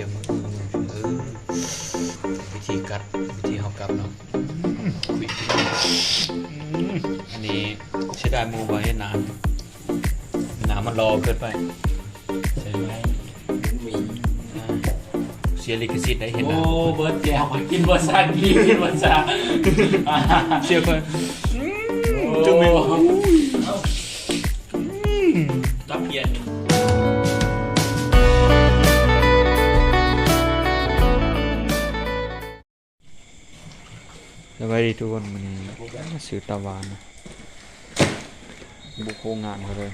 สียมือมือมือเออวิธีกัดวิธีเขากัดเนาะคุยอันนี้ใช้ได้มูไว้ให้นานน้ำมันรอเกินไปใช่ไหมอ่าเสียลิขสิทธิ์ได้เห็นโอ้นะเบิร์ดแก้วมากินบะซากินกินบะซาเสียคนจุ๊บเม Ừ. รับเพียน สวัสดีทุกคนมันซื้อตะวันบุกโคงานเขาเลย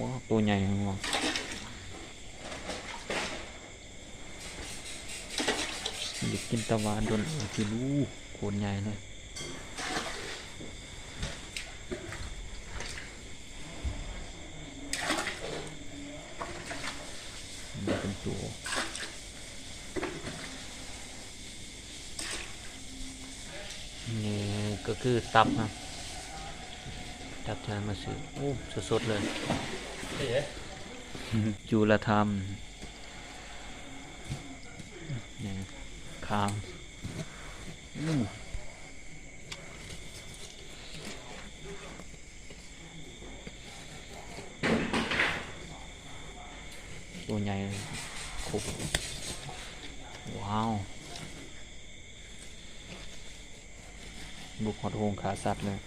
ว้าตัวใหญ่มากอยากกินตะวันโดนกินลูกโคตรใหญ่เลยเป็นตัว นี่ ก็คือตับนะตับที่มาซื้อโอ้สดๆเลยจูลธรรมนี่คางอู้ตัวใหญ่คุกว้าว บุกหอดโฮงขาสัตว์เลย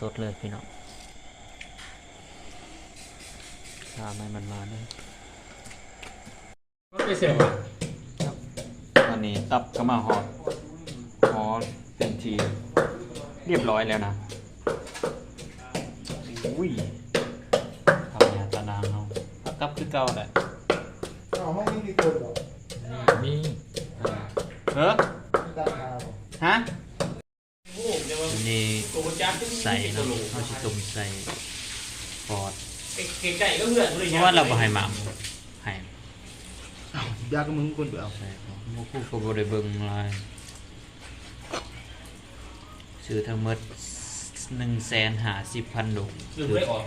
สดๆเลยพี่น้องขาไม่มันมาเลยไม่เสียบตอนนี้ตับก็มาหอดหอดเป็นทีเรียบร้อยแล้วนะอุ้ยทำงานตานางเอาเอากลับคือเก่าแหละเอาห้องนี้มีคนเหรอมี เออราคาเหรอฮะโอ้เดี๋ยวอันนี้โกโบจักใส่เนาะเขาสิต้มใส่ปอดไก่ก็เพื่อนเลยเพราะว่าเราบ่ให้หมามให้ ยากกับมึงคนเดียวใช่ครับหมูคู่ก็บริเบิงลายซื้อทั้งหมดหนึ่งแสนหาสิบพันดอกลืมไม่ออก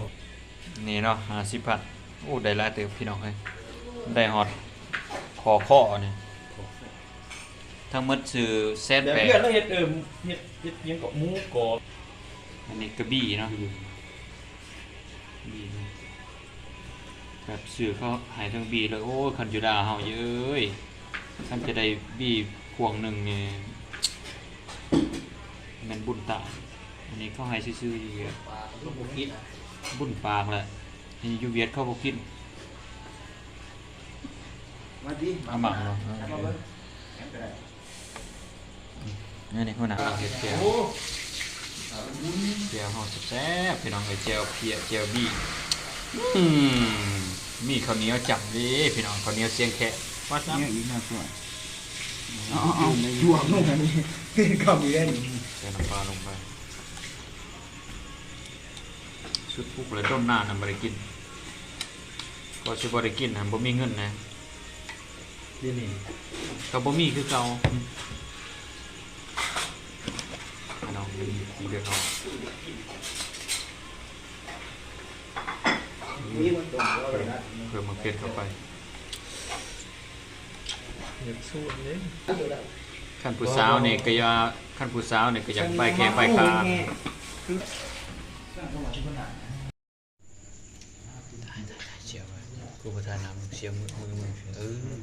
นี่เนาะหาสิบพันโอ้ได้หลายเติบพี่น้องเฮ้ยได้ฮอตคอข้อนี่ ทั้งหมดซื้อแสนเดี๋ยวแปดเพื่อนเราเห็ดเอิมเห็ดเห็ดยังกับหมูกรอบอันนี้กระบี่เนาะบี่เนาะแบบซื้อเขาใหายทั้งบีเลยโอ้ยคันจูดาเฮาเย้ยคันจะได้บีพวงหนึ่งนี่แมันบุญตาอันนี้เขาให้ซื้อๆอยู่เยอะลูกบุกิดบุญปากแหละนี่อยูเวียดเขาบอกกินมาดิเอาหมักเนาะ มาเบิ้ง นี่นี่คนน่ะเห็ดแก้วโอ้แก้วเฮาแซ่บๆพี่น้องเอ้ยแก้วเพียแก้วบี้อืมมีข้าวเหนียวจับเด้พี่น้องข้าวเหนียวเสียงแค่วัดน้ำเนี่ยอีกน่าสวยเอาเอาช่วงนู่นอันนี้ก็มีแค่นี้ใส่น้ำปลาลงไปสุดพุกเลยต้มหน้าน่ะบ่ได้กินก็สิบ่ได้กินน่ะบ่มีเงินนะเดี๋ยวนี้ก็บ่มีคือเก่าพี่น้อง มีสีเดือดออกมีมันตรงว่าอะไรนะเพิ่มมาเผ็ดเข้าไปเห็ดสูตรเลยขั้นผู้สาวเนี่ยก็อยาขั้นผู้สาวเนี่ยก็อยากไปแข่งไปขาเชียวกูประธานน้ำเชียวมือมือมือเออ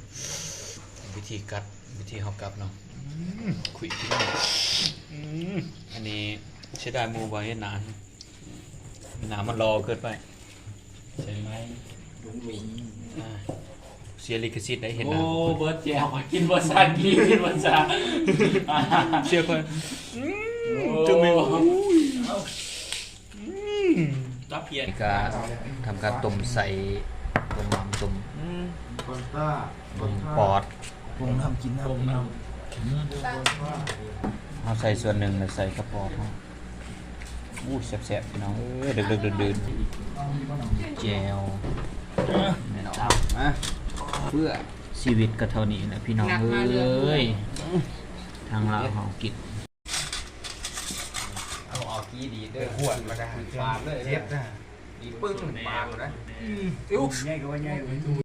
วิธีกัดวิธีเฮากัดเนาะคุยพี่น้องอันนี้ใช้ได้มูไว้ให้นานน้ำมันรอเกินไปใช่ไหมลุงหมีอ่าเสียลิขสิทธิ์ได้เห็นโอ้นะเบิร์ดแก้วมากินบะซากินกินบะซาเสียคนจุ๊บเมรับเพียนนี่ก็ทำการต้มใส่ต้มน้ำต้ม คนต้าต้มปอดปรุงทำกินน้ำผมนเอาใส่ส่วนหนึ่งแล้วใส่กระปอดเอาอู้แซ่บๆพี่น้องเอ้ยดึกๆดื่นๆแจวแม่น้องมาเพื่อชีวิตก็เท่านี้แหละพี่น้องเอ้ยทางเราวเขากินเอาออกกี้ดีเด้อขวดมาได้ฟาร์มเลยเจ็บนะอีปึ้งปากเลยนะอิ๊วใหญ่ก็ว่าใหญ่